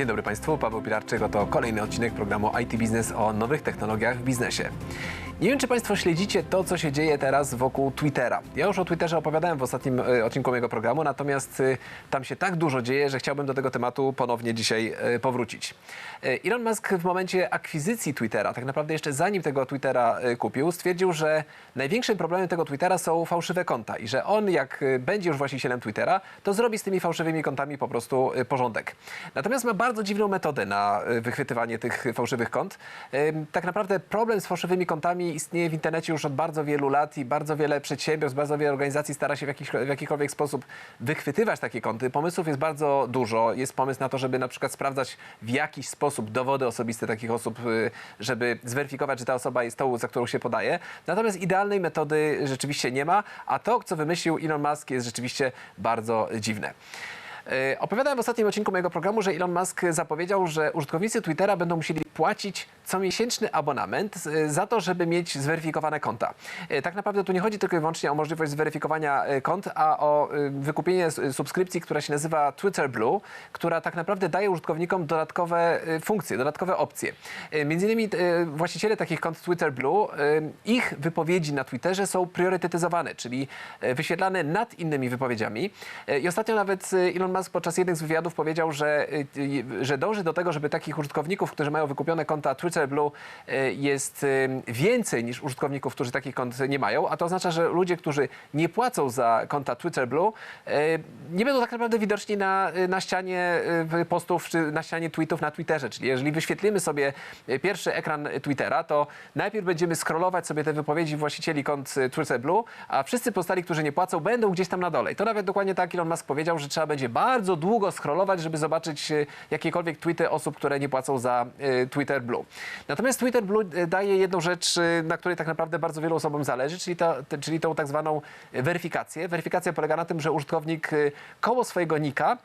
Dzień dobry Państwu, Paweł Pilarczyk, to kolejny odcinek programu IT Biznes o nowych technologiach w biznesie. Nie wiem, czy Państwo śledzicie to, co się dzieje teraz wokół Twittera. Ja już o Twitterze opowiadałem w ostatnim e, odcinku mojego programu, natomiast e, tam się tak dużo dzieje, że chciałbym do tego tematu ponownie dzisiaj e, powrócić. Elon Musk w momencie akwizycji Twittera, tak naprawdę jeszcze zanim tego Twittera kupił, stwierdził, że największym problemem tego Twittera są fałszywe konta i że on, jak będzie już właścicielem Twittera, to zrobi z tymi fałszywymi kontami po prostu porządek. Natomiast ma bardzo dziwną metodę na wychwytywanie tych fałszywych kont. Tak naprawdę problem z fałszywymi kontami istnieje w internecie już od bardzo wielu lat i bardzo wiele przedsiębiorstw, bardzo wiele organizacji stara się w, jakiś, w jakikolwiek sposób wychwytywać takie konty. Pomysłów jest bardzo dużo. Jest pomysł na to, żeby na przykład sprawdzać w jakiś sposób dowody osobiste takich osób, y, żeby zweryfikować, że ta osoba jest tą, za którą się podaje. Natomiast idealnej metody rzeczywiście nie ma, a to, co wymyślił Elon Musk jest rzeczywiście bardzo dziwne. E, Opowiadałem w ostatnim odcinku mojego programu, że Elon Musk zapowiedział, że użytkownicy Twittera będą musieli płacić comiesięczny abonament e, za to, żeby mieć zweryfikowane konta. E, Tak naprawdę tu nie chodzi tylko i wyłącznie o możliwość zweryfikowania kont, a o wykupienie subskrypcji, która się nazywa Twitter Blue, która tak naprawdę daje użytkownikom dodatkowe funkcje, dodatkowe opcje. Między innymi właściciele takich kont Twitter Blue, ich wypowiedzi na Twitterze są priorytetyzowane, czyli wyświetlane nad innymi wypowiedziami. I ostatnio nawet Elon Musk podczas jednych z wywiadów powiedział, że, e, że dąży do tego, żeby takich użytkowników, którzy mają wykupione konta Twitter Blue e, jest e, więcej niż użytkowników, którzy takich kont nie mają, a to oznacza, że ludzie, którzy nie płacą za konta Twitter Blue, nie będą tak naprawdę widoczni na, na ścianie postów czy na ścianie tweetów na Twitterze. Czyli jeżeli wyświetlimy sobie pierwszy ekran Twittera, to najpierw będziemy scrollować sobie te wypowiedzi właścicieli kont Twitter Blue, a wszyscy pozostali, którzy nie płacą, będą gdzieś tam na dole. I to nawet dokładnie tak Elon Musk powiedział, że trzeba będzie bardzo długo scrollować, żeby zobaczyć e, jakiekolwiek tweety osób, które nie płacą za e, Twitter Blue. Natomiast Twitter Blue e, daje jedną rzecz, na której tak naprawdę bardzo wielu osobom zależy, czyli, te, czyli tą tak zwaną weryfikację. Weryfikacja polega na tym, że użytkownik koło swojego nika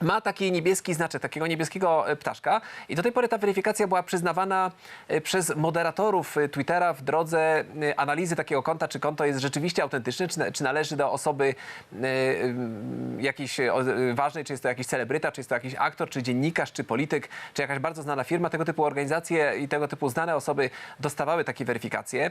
ma taki niebieski znaczek, takiego niebieskiego e, ptaszka i do tej pory ta weryfikacja była przyznawana e, przez moderatorów e, Twittera w drodze analizy takiego konta, czy konto jest rzeczywiście autentyczne, czy, na- czy należy do osoby jakiejś ważnej, czy jest to jakiś celebryta, czy jest to jakiś aktor, czy dziennikarz, czy polityk, czy jakaś bardzo znana firma. Tego typu organizacje i tego typu znane osoby dostawały takie weryfikacje.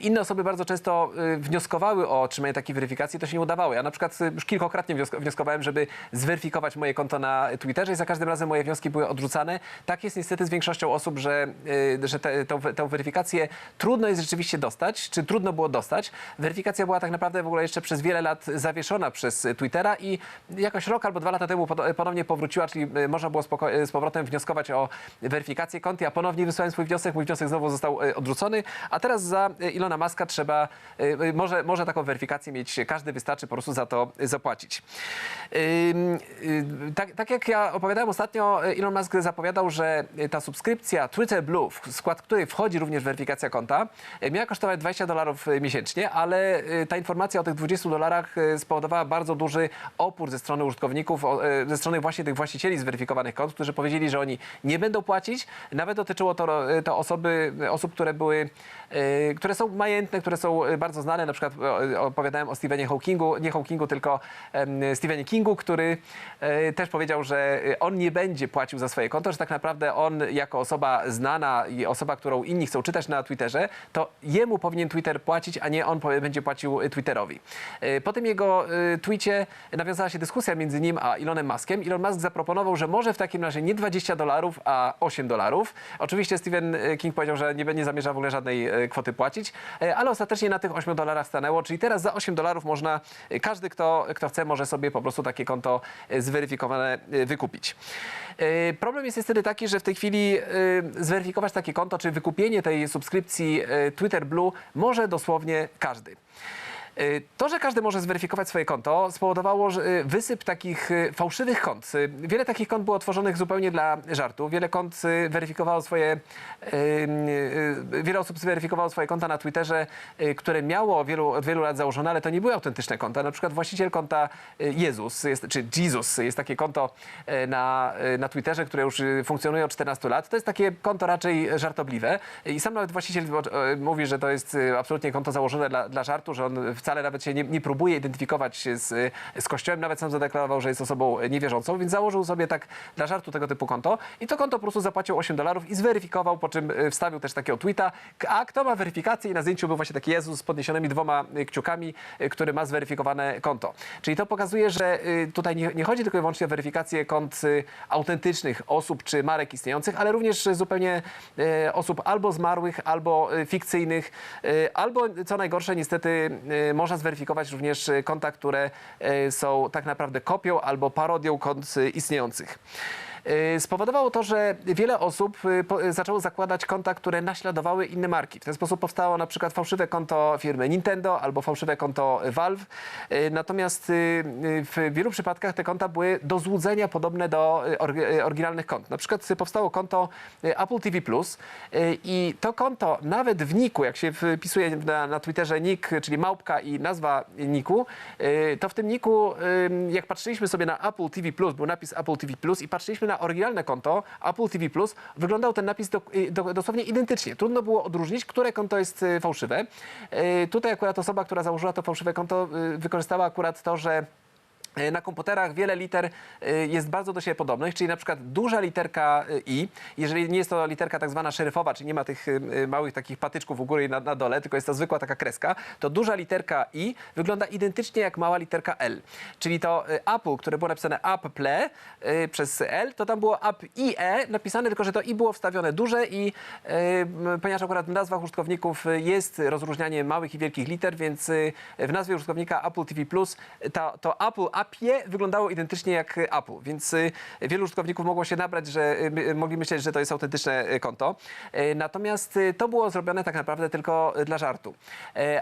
Inne osoby bardzo często wnioskowały o otrzymanie takiej weryfikacji, to się nie udawało. Ja na przykład już kilkakrotnie wniosk- wnioskowałem, żeby zweryfikować moje konto na Twitterze i za każdym razem moje wnioski były odrzucane. Tak jest niestety z większością osób, że, y, że te, tą, tę weryfikację trudno jest rzeczywiście dostać, czy trudno było dostać. Weryfikacja była tak naprawdę w ogóle jeszcze przez wiele lat zawieszona przez Twittera i jakoś rok albo dwa lata temu ponownie powróciła, czyli y, można było y, z powrotem wnioskować o weryfikację kont. Ja ponownie wysłałem swój wniosek, mój wniosek znowu został odrzucony, a teraz za Ilona Maska trzeba, może, może taką weryfikację mieć każdy, wystarczy po prostu za to zapłacić. Tak, tak jak ja opowiadałem ostatnio, y, Elon Musk zapowiadał, że y, ta subskrypcja Twitter Blue, w skład której wchodzi również weryfikacja konta, y, miała kosztować 20 dolarów miesięcznie, ale ta informacja o tych 20 dolarach spowodowała bardzo duży opór ze strony użytkowników, ze strony właśnie tych właścicieli zweryfikowanych kont, którzy powiedzieli, że oni nie będą płacić. Nawet dotyczyło to, to osoby, osób, które były, które są majętne, które są bardzo znane. Na przykład opowiadałem o Stephenie Hawkingu, nie Hawkingu, tylko Stephenie Kingu, który e, też powiedział, że e, on nie będzie płacił za swoje konto, że tak naprawdę on jako osoba znana i osoba, którą inni chcą czytać na Twitterze, to jemu powinien Twitter płacić, a nie on będzie płacił e, Twitterowi. E, Po tym jego tweetie nawiązała się dyskusja między nim a Elonem Muskiem. Elon Musk zaproponował, że może w takim razie nie 20 dolarów, a 8 dolarów. Oczywiście Stephen King powiedział, że nie, nie zamierza w ogóle żadnej kwoty płacić, ale ostatecznie na tych 8 dolarach stanęło, czyli teraz za 8 dolarów można, każdy kto, kto chce może sobie po prostu takie konto e, zweryfikowane e, wykupić. E, Problem jest niestety taki, że w tej chwili e, zweryfikować takie konto, czy wykupienie tej subskrypcji Twitter Blue może dosłownie każdy. Y, To, że każdy może zweryfikować swoje konto, spowodowało że, y, wysyp takich y, fałszywych kont. Wiele takich kont było tworzonych zupełnie dla żartu. Wiele kont weryfikowało swoje, wiele osób zweryfikowało swoje konta na Twitterze, które miało wielu, od wielu lat założone, ale to nie były autentyczne konta. Na przykład właściciel konta Jezus, jest, czy Jesus, jest takie konto na, na Twitterze, które już funkcjonuje od 14 lat. To jest takie konto raczej żartobliwe i sam nawet właściciel mówi, że to jest absolutnie konto założone dla, dla żartu, że on wcale nawet się nie, nie próbuje identyfikować z, z Kościołem, nawet sam zadeklarował, że jest osobą niewierzącą, więc założył sobie tak dla żartu tego typu konto. I to konto po prostu zapłacił 8 dolarów i zweryfikował, po czym e, wstawił też takiego tweeta, a kto ma weryfikację? I na zdjęciu był właśnie taki Jezus z podniesionymi dwoma e, kciukami, e, który ma zweryfikowane konto. Czyli to pokazuje, że tutaj nie, nie chodzi tylko i wyłącznie o weryfikację kont autentycznych osób czy marek istniejących, ale również zupełnie osób albo zmarłych, albo fikcyjnych, albo co najgorsze niestety można zweryfikować również e, konta, które e, są tak naprawdę kopią albo parodią kont istniejących. E, Spowodowało to, że wiele osób po- e, zaczęło zakładać konta, które naśladowały inne marki. W ten sposób powstało na przykład fałszywe konto firmy Nintendo albo fałszywe konto Valve. Natomiast w wielu przypadkach te konta były do złudzenia podobne do oryginalnych kont. Na przykład powstało konto Apple TV Plus i to konto nawet w niku, jak się wpisuje na, na Twitterze nick, czyli małpka i nazwa niku, to w tym niku, jak patrzyliśmy sobie na Apple TV Plus, był napis Apple TV Plus i patrzyliśmy na oryginalne konto Apple TV Plus, wyglądał ten napis do, do, dosłownie identycznie. Trudno było odróżnić, które konto jest e, fałszywe. E, Tutaj akurat osoba, która założyła to fałszywe konto, e, wykorzystała akurat to, że na komputerach wiele liter e, jest bardzo do siebie podobnych, czyli na przykład duża literka e, i, jeżeli nie jest to literka tak zwana szeryfowa, czyli nie ma tych e, małych takich patyczków u góry i na, na dole, tylko jest to zwykła taka kreska, to duża literka i wygląda identycznie jak mała literka L. Czyli to e, Apple, które było napisane Apple e, przez L, to tam było App IE napisane, tylko że to i było wstawione duże i e, ponieważ akurat w nazwach użytkowników e, jest rozróżnianie małych i wielkich liter, więc e, w nazwie użytkownika Apple TV ta, to Apple Appie wyglądało identycznie jak e, Apple, więc e, wielu użytkowników mogło się nabrać, że e, mogli myśleć, że to jest autentyczne konto. Natomiast to było zrobione tak naprawdę tylko dla żartu.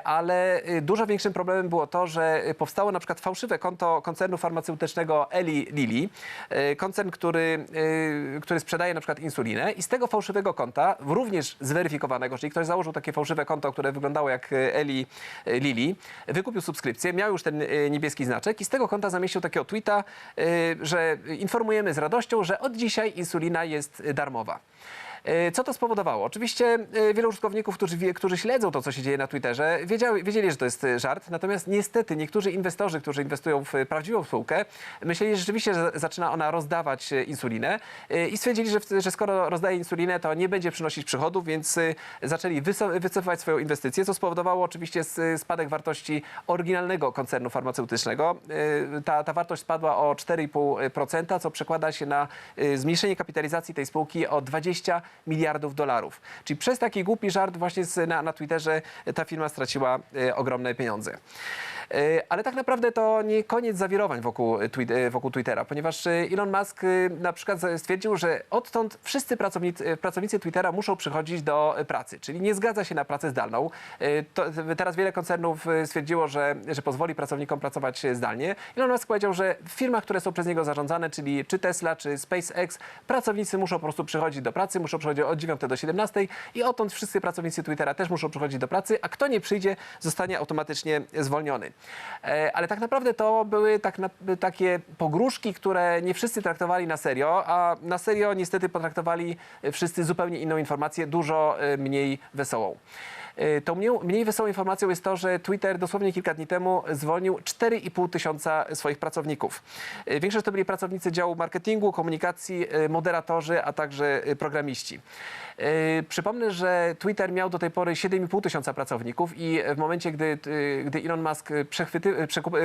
Ale dużo większym problemem było to, że powstało na przykład fałszywe konto koncernu farmaceutycznego Eli Lilly, koncern, który, który sprzedaje na przykład insulinę i z tego fałszywego konta, również zweryfikowanego, czyli ktoś założył takie fałszywe konto, które wyglądało jak Eli Lilly, wykupił subskrypcję, miał już ten niebieski znaczek i z tego konta zamieścił takiego tweeta, e, że informujemy z radością, że od dzisiaj insulina jest darmowa. E, Co to spowodowało? Oczywiście e, wielu użytkowników, którzy, którzy śledzą to, co się dzieje na Twitterze, wiedzieli, że to jest e, żart. Natomiast niestety niektórzy inwestorzy, którzy inwestują w prawdziwą spółkę, myśleli rzeczywiście, że zaczyna ona rozdawać insulinę i stwierdzili, że, że skoro rozdaje insulinę, to nie będzie przynosić przychodów, więc zaczęli wycofywać swoją inwestycję, co spowodowało oczywiście spadek wartości oryginalnego koncernu farmaceutycznego. Ta, ta wartość spadła o 4,5%, co przekłada się na zmniejszenie kapitalizacji tej spółki o 20 miliardów dolarów. Czyli przez taki głupi żart właśnie z, na, na Twitterze ta firma straciła e, ogromne pieniądze. E, Ale tak naprawdę to nie koniec zawirowań wokół, twi- e, wokół Twittera, ponieważ Elon Musk na przykład stwierdził, że odtąd wszyscy pracownicy, pracownicy Twittera muszą przychodzić do pracy, czyli nie zgadza się na pracę zdalną. To, teraz wiele koncernów stwierdziło, że, że pozwoli pracownikom pracować zdalnie. Elon Musk powiedział, że w firmach, które są przez niego zarządzane, czyli czy Tesla, czy SpaceX, pracownicy muszą po prostu przychodzić do pracy, muszą przychodzić od 9 do 17 i odtąd wszyscy pracownicy Twittera też muszą przychodzić do pracy, a kto nie przyjdzie, zostanie automatycznie zwolniony. E, Ale tak naprawdę to były tak takie pogróżki, które nie wszyscy traktowali na serio, a na serio niestety potraktowali wszyscy zupełnie inną informację, dużo e, mniej wesołą. E, Tą mniej, mniej wesołą informacją jest to, że Twitter dosłownie kilka dni temu zwolnił 4,5 tysiąca swoich pracowników. E, Większość to byli pracownicy działu marketingu, komunikacji, e, moderatorzy, a także programiści. Przypomnę, że Twitter miał do tej pory 7,5 tysiąca pracowników i w momencie, gdy, gdy Elon Musk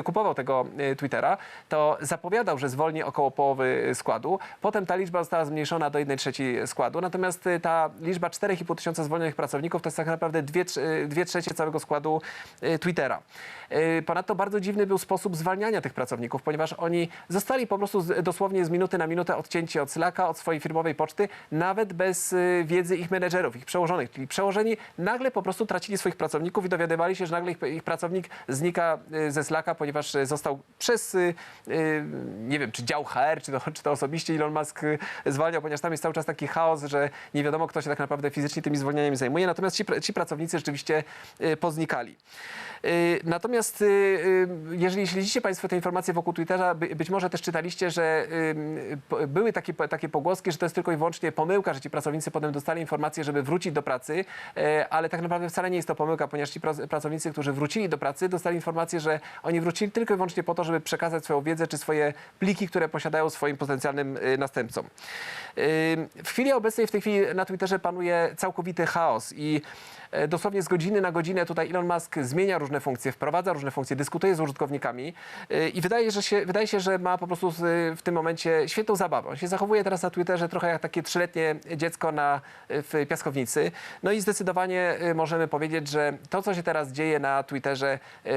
kupował tego Twittera, to zapowiadał, że zwolni około połowy składu. Potem ta liczba została zmniejszona do 1 trzeciej składu. Natomiast ta liczba 4,5 tysiąca zwolnionych pracowników to jest tak naprawdę 2, 2 trzecie całego składu e, Twittera. E, Ponadto bardzo dziwny był sposób zwalniania tych pracowników, ponieważ oni zostali po prostu dosłownie z minuty na minutę odcięci od Slacka, od swojej firmowej poczty, nawet bez wiedzy ich menedżerów, ich przełożonych. Czyli przełożeni nagle po prostu tracili swoich pracowników i dowiadywali się, że nagle ich, ich pracownik znika ze Slacka, ponieważ został przez, nie wiem, czy dział HR, czy to, czy to osobiście Elon Musk zwalniał, ponieważ tam jest cały czas taki chaos, że nie wiadomo, kto się tak naprawdę fizycznie tymi zwolnieniami zajmuje. Natomiast ci, ci pracownicy rzeczywiście e, poznikali. E, Natomiast e, jeżeli śledzicie Państwo te informacje wokół Twittera, by, być może też czytaliście, że były takie, takie pogłoski, że to jest tylko i wyłącznie pomyłka, że ci pracownicy potem dostali informację, żeby wrócić do pracy, ale tak naprawdę wcale nie jest to pomyłka, ponieważ ci pra- pracownicy, którzy wrócili do pracy, dostali informację, że oni wrócili tylko i wyłącznie po to, żeby przekazać swoją wiedzę czy swoje pliki, które posiadają swoim potencjalnym następcom. W chwili obecnej w tej chwili na Twitterze panuje całkowity chaos i e, dosłownie z godziny na godzinę tutaj Elon Musk zmienia różne funkcje, wprowadza różne funkcje, dyskutuje z użytkownikami e, i wydaje, że się, wydaje się, że ma po prostu w tym momencie świetną zabawę. On się zachowuje teraz na Twitterze trochę jak takie trzyletnie dziecko na, w piaskownicy. No i zdecydowanie e, możemy powiedzieć, że to, co się teraz dzieje na Twitterze, e,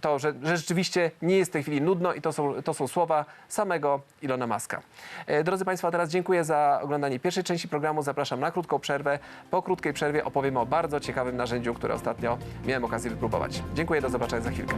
to, że, że rzeczywiście nie jest w tej chwili nudno i to są, to są słowa samego Ilona Muska. E, Drodzy Państwo, a teraz dziękuję za oglądanie pierwszej części programu. Zapraszam na krótką przerwę. Po krótkiej przerwie opowiem o bardzo ciekawym narzędziu, które ostatnio miałem okazję wypróbować. Dziękuję, do zobaczenia za chwilkę.